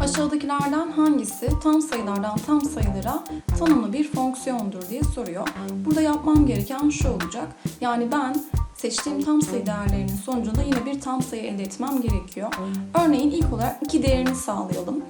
Aşağıdakilerden hangisi tam sayılardan tam sayılara tanımlı bir fonksiyondur diye soruyor. Burada yapmam gereken şu olacak. Yani ben seçtiğim tam sayı değerlerinin sonucunda yine bir tam sayı elde etmem gerekiyor. Örneğin ilk olarak 2 değerini sağlayalım.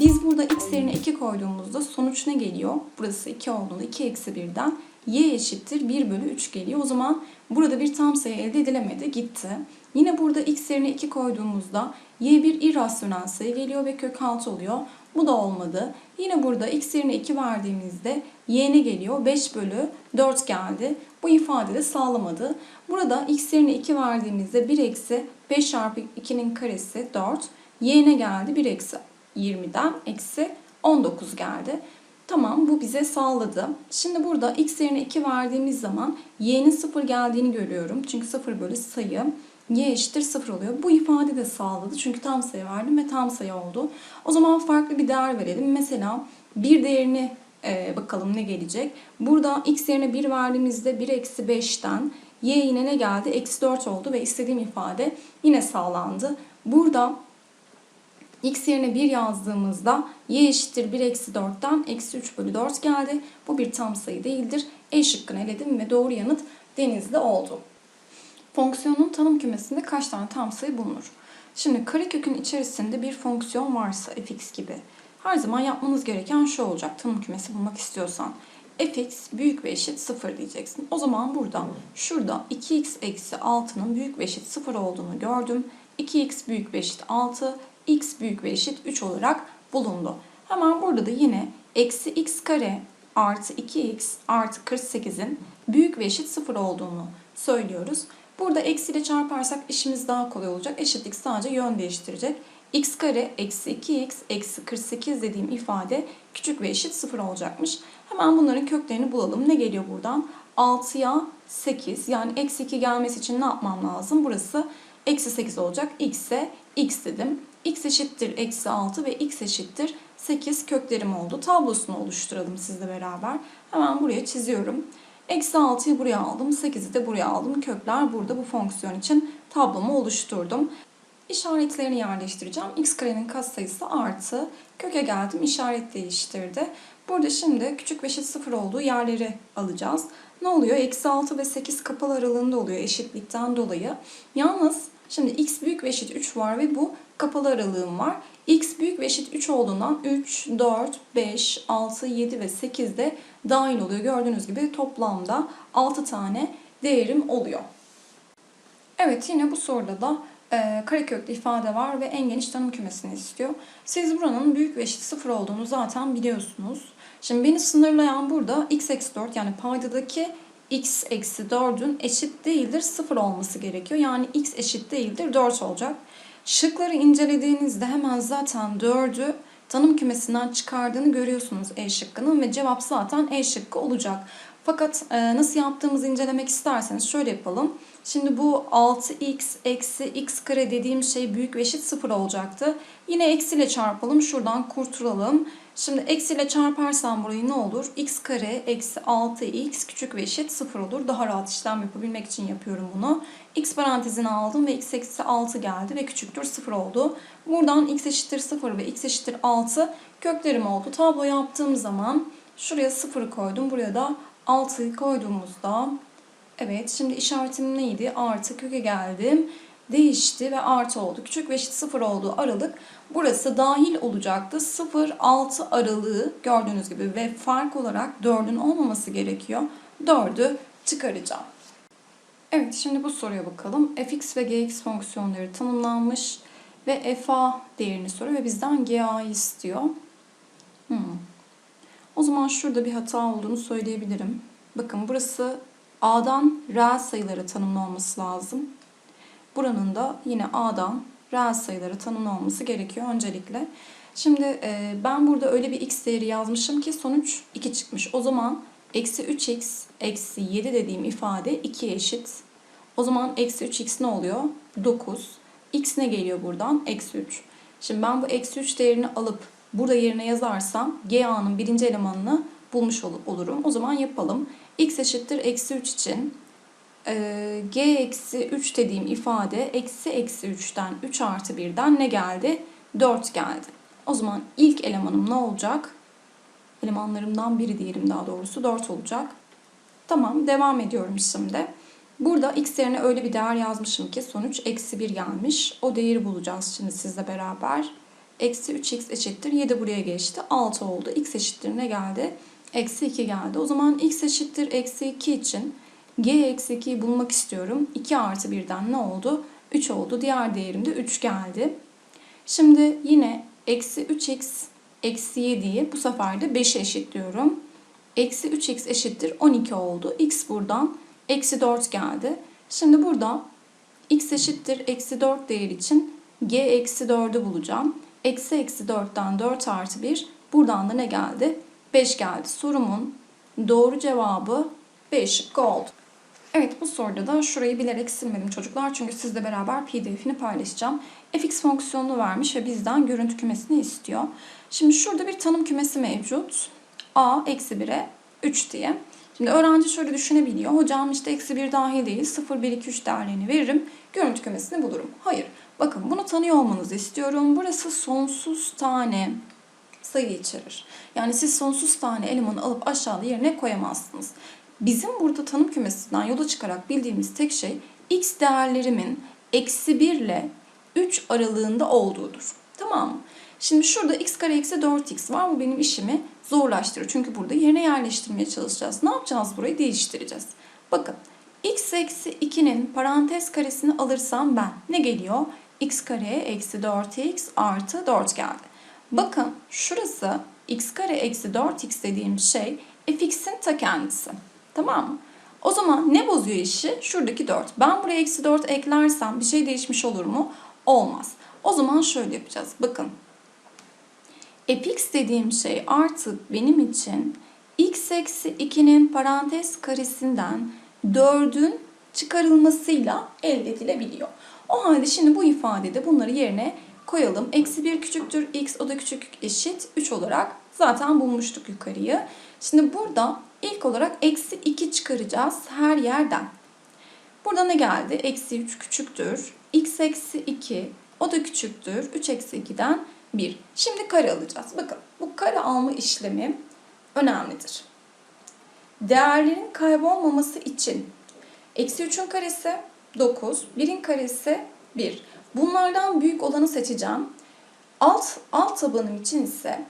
Biz burada x yerine 2 koyduğumuzda sonuç ne geliyor? Burası 2 olduğunda 2 eksi 1'den y eşittir 1 bölü 3 geliyor. O zaman burada bir tam sayı elde edilemedi, gitti. Yine burada x yerine 2 koyduğumuzda y bir irrasyonel sayı geliyor ve kök 6 oluyor. Bu da olmadı. Yine burada x yerine 2 verdiğimizde y ne geliyor? 5 bölü 4 geldi. Bu ifade de sağlamadı. Burada x yerine 2 verdiğimizde 1 eksi 5 çarpı 2'nin karesi 4. y ne geldi? 1 eksi 20'den eksi 19 geldi. Tamam bu bize sağladı. Şimdi burada x yerine 2 verdiğimiz zaman y'nin 0 geldiğini görüyorum. Çünkü 0 bölü sayı y eşittir 0 oluyor. Bu ifade de sağladı. Çünkü tam sayı verdim ve tam sayı oldu. O zaman farklı bir değer verelim. Mesela bir değerini e, bakalım ne gelecek. Burada x yerine 1 verdiğimizde 1 eksi 5'ten y yine ne geldi? Eksi 4 oldu ve istediğim ifade yine sağlandı. Burada x yerine 1 yazdığımızda y eşittir 1 eksi 4'ten eksi 3 bölü 4 geldi. Bu bir tam sayı değildir. E şıkkını eledim ve doğru yanıt denizde oldu. Fonksiyonun tanım kümesinde kaç tane tam sayı bulunur? Şimdi karekökün içerisinde bir fonksiyon varsa fx gibi her zaman yapmanız gereken şu olacak tanım kümesi bulmak istiyorsan. fx büyük ve eşit 0 diyeceksin. O zaman burada şurada 2x eksi 6'nın büyük ve eşit 0 olduğunu gördüm. 2x büyük ve eşit 6, x büyük ve eşit 3 olarak bulundu. Hemen burada da yine eksi x kare artı 2x artı 48'in büyük ve eşit 0 olduğunu söylüyoruz. Burada eksiyle çarparsak işimiz daha kolay olacak. Eşitlik sadece yön değiştirecek. x kare eksi 2x eksi 48 dediğim ifade küçük ve eşit 0 olacakmış. Hemen bunların köklerini bulalım. Ne geliyor buradan? 6'ya 8 yani eksi 2 gelmesi için ne yapmam lazım? Burası eksi 8 olacak. x'e x dedim. X eşittir eksi 6 ve x eşittir 8 köklerim oldu. Tablosunu oluşturalım sizle beraber. Hemen buraya çiziyorum. Eksi 6'yı buraya aldım. 8'i de buraya aldım. Kökler burada bu fonksiyon için tablomu oluşturdum. İşaretlerini yerleştireceğim. x karenin katsayısı artı. Köke geldim. işaret değiştirdi. Burada şimdi küçük ve eşit sıfır olduğu yerleri alacağız. Ne oluyor? Eksi 6 ve 8 kapalı aralığında oluyor eşitlikten dolayı. Yalnız şimdi x büyük ve eşit 3 var ve bu kapalı aralığım var. x büyük ve eşit 3 olduğundan 3, 4, 5, 6, 7 ve 8 de dahil oluyor. Gördüğünüz gibi toplamda 6 tane değerim oluyor. Evet yine bu soruda da e, kareköklü ifade var ve en geniş tanım kümesini istiyor. Siz buranın büyük ve eşit 0 olduğunu zaten biliyorsunuz. Şimdi beni sınırlayan burada x eksi 4 yani paydadaki x eksi 4'ün eşit değildir 0 olması gerekiyor. Yani x eşit değildir 4 olacak. Şıkları incelediğinizde hemen zaten 4'ü tanım kümesinden çıkardığını görüyorsunuz E şıkkının ve cevap zaten E şıkkı olacak. Fakat e, nasıl yaptığımızı incelemek isterseniz şöyle yapalım. Şimdi bu 6x eksi x kare dediğim şey büyük ve eşit 0 olacaktı. Yine eksiyle çarpalım. Şuradan kurtulalım. Şimdi eksiyle çarparsam burayı ne olur? x kare eksi 6x küçük ve eşit 0 olur. Daha rahat işlem yapabilmek için yapıyorum bunu. x parantezine aldım ve x eksi 6 geldi ve küçüktür 0 oldu. Buradan x eşittir 0 ve x eşittir 6 köklerim oldu. Tablo yaptığım zaman şuraya 0 koydum. Buraya da 6'yı koyduğumuzda evet şimdi işaretim neydi? Artı köke geldim. Değişti ve artı oldu. Küçük ve eşit 0 olduğu aralık burası dahil olacaktı. 0-6 aralığı gördüğünüz gibi ve fark olarak 4'ün olmaması gerekiyor. 4'ü çıkaracağım. Evet şimdi bu soruya bakalım. fx ve gx fonksiyonları tanımlanmış ve fa değerini soruyor ve bizden ga'yı istiyor. Hmm. O zaman şurada bir hata olduğunu söyleyebilirim. Bakın burası A'dan reel sayıları tanımlı olması lazım. Buranın da yine A'dan reel sayıları tanımlı gerekiyor öncelikle. Şimdi e, ben burada öyle bir x değeri yazmışım ki sonuç 2 çıkmış. O zaman eksi 3x eksi 7 dediğim ifade 2'ye eşit. O zaman eksi 3x ne oluyor? 9. x ne geliyor buradan? Eksi 3. Şimdi ben bu eksi 3 değerini alıp burada yerine yazarsam GA'nın birinci elemanını bulmuş ol olurum. O zaman yapalım. x eşittir eksi 3 için g eksi 3 dediğim ifade eksi eksi 3'ten 3 artı 1'den ne geldi? 4 geldi. O zaman ilk elemanım ne olacak? Elemanlarımdan biri diyelim daha doğrusu 4 olacak. Tamam devam ediyorum şimdi. Burada x yerine öyle bir değer yazmışım ki sonuç eksi 1 gelmiş. O değeri bulacağız şimdi sizle beraber. Eksi 3x eşittir 7 buraya geçti 6 oldu. x eşittir ne geldi? Eksi 2 geldi. O zaman x eşittir eksi 2 için g eksi 2'yi bulmak istiyorum. 2 artı 1'den ne oldu? 3 oldu. Diğer değerim de 3 geldi. Şimdi yine eksi 3x eksi 7'yi bu sefer de 5'e eşitliyorum. Eksi 3x eşittir 12 oldu. x buradan eksi 4 geldi. Şimdi burada x eşittir eksi 4 değer için g eksi 4'ü bulacağım. Eksi eksi 4'ten 4 artı 1. Buradan da ne geldi? 5 geldi. Sorumun doğru cevabı 5 şıkkı oldu. Evet bu soruda da şurayı bilerek silmedim çocuklar. Çünkü sizle beraber pdf'ini paylaşacağım. fx fonksiyonunu vermiş ve bizden görüntü kümesini istiyor. Şimdi şurada bir tanım kümesi mevcut. a eksi 1'e 3 diye. Şimdi öğrenci şöyle düşünebiliyor. Hocam işte eksi 1 dahil değil 0, 1, 2, 3 değerlerini veririm. Görüntü kümesini bulurum. Hayır. Bakın bunu tanıyor olmanızı istiyorum. Burası sonsuz tane sayı içerir. Yani siz sonsuz tane elemanı alıp aşağıda yerine koyamazsınız. Bizim burada tanım kümesinden yola çıkarak bildiğimiz tek şey x değerlerimin eksi 1 ile 3 aralığında olduğudur. Tamam mı? Şimdi şurada x kare eksi 4x var. Bu benim işimi zorlaştırır. Çünkü burada yerine yerleştirmeye çalışacağız. Ne yapacağız burayı? Değiştireceğiz. Bakın x eksi 2'nin parantez karesini alırsam ben ne geliyor? x kare eksi 4x artı 4 geldi. Bakın şurası x kare eksi 4x dediğim şey fx'in ta kendisi. Tamam mı? O zaman ne bozuyor işi? Şuradaki 4. Ben buraya eksi 4 eklersem bir şey değişmiş olur mu? Olmaz. O zaman şöyle yapacağız. Bakın. fx dediğim şey artık benim için x eksi 2'nin parantez karesinden 4'ün çıkarılmasıyla elde edilebiliyor. O halde şimdi bu ifadede bunları yerine koyalım. Eksi 1 küçüktür x o da küçük eşit 3 olarak zaten bulmuştuk yukarıyı. Şimdi burada ilk olarak eksi 2 çıkaracağız her yerden. Burada ne geldi? Eksi 3 küçüktür. x eksi 2 o da küçüktür. 3 eksi 2'den 1. Şimdi kare alacağız. Bakın bu kare alma işlemi önemlidir. Değerlerin kaybolmaması için eksi 3'ün karesi 9, 1'in karesi 1. Bunlardan büyük olanı seçeceğim. Alt, alt tabanım için ise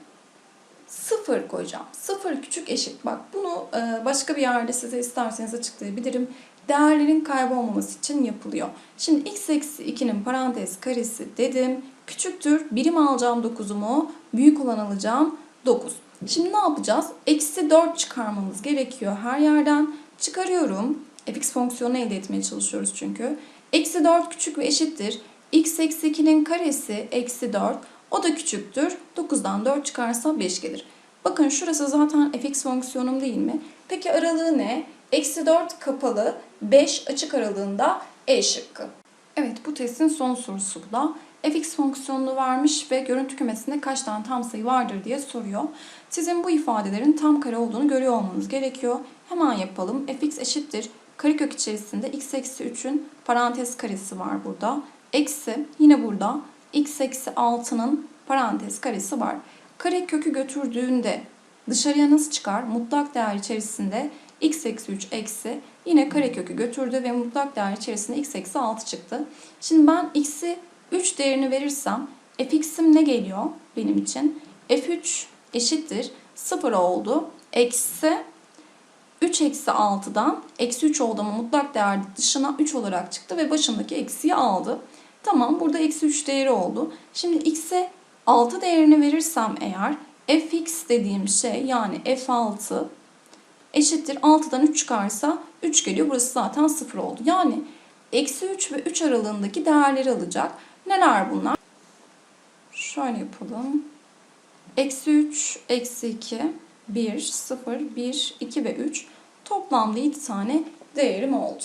0 koyacağım. 0 küçük eşit. Bak bunu e, başka bir yerde size isterseniz açıklayabilirim. Değerlerin kaybolmaması için yapılıyor. Şimdi x eksi 2'nin parantez karesi dedim. Küçüktür. Birim alacağım 9'umu. Büyük olan alacağım 9. Şimdi ne yapacağız? Eksi 4 çıkarmamız gerekiyor her yerden. Çıkarıyorum. fx fonksiyonu elde etmeye çalışıyoruz çünkü. Eksi 4 küçük ve eşittir. x eksi 2'nin karesi eksi 4. O da küçüktür. 9'dan 4 çıkarsa 5 gelir. Bakın şurası zaten fx fonksiyonum değil mi? Peki aralığı ne? Eksi 4 kapalı, 5 açık aralığında E şıkkı. Evet bu testin son sorusu da fx fonksiyonunu vermiş ve görüntü kümesinde kaç tane tam sayı vardır diye soruyor. Sizin bu ifadelerin tam kare olduğunu görüyor olmanız gerekiyor. Hemen yapalım. fx eşittir. Karekök içerisinde x eksi 3'ün parantez karesi var burada. Eksi yine burada x eksi 6'nın parantez karesi var. Kare kökü götürdüğünde dışarıya nasıl çıkar? Mutlak değer içerisinde x eksi 3 eksi yine kare kökü götürdü ve mutlak değer içerisinde x eksi 6 çıktı. Şimdi ben x'i 3 değerini verirsem fx'im ne geliyor benim için? f3 eşittir 0 oldu. Eksi 3 eksi 6'dan eksi 3 oldu ama mutlak değer dışına 3 olarak çıktı ve başındaki eksiyi aldı. Tamam burada eksi 3 değeri oldu. Şimdi x'e 6 değerini verirsem eğer fx dediğim şey yani f6 eşittir 6'dan 3 çıkarsa 3 geliyor. Burası zaten 0 oldu. Yani eksi 3 ve 3 aralığındaki değerleri alacak. Neler bunlar? Şöyle yapalım. Eksi 3, eksi 2, 1, 0, 1, 2 ve 3 toplamda 7 tane değerim oldu.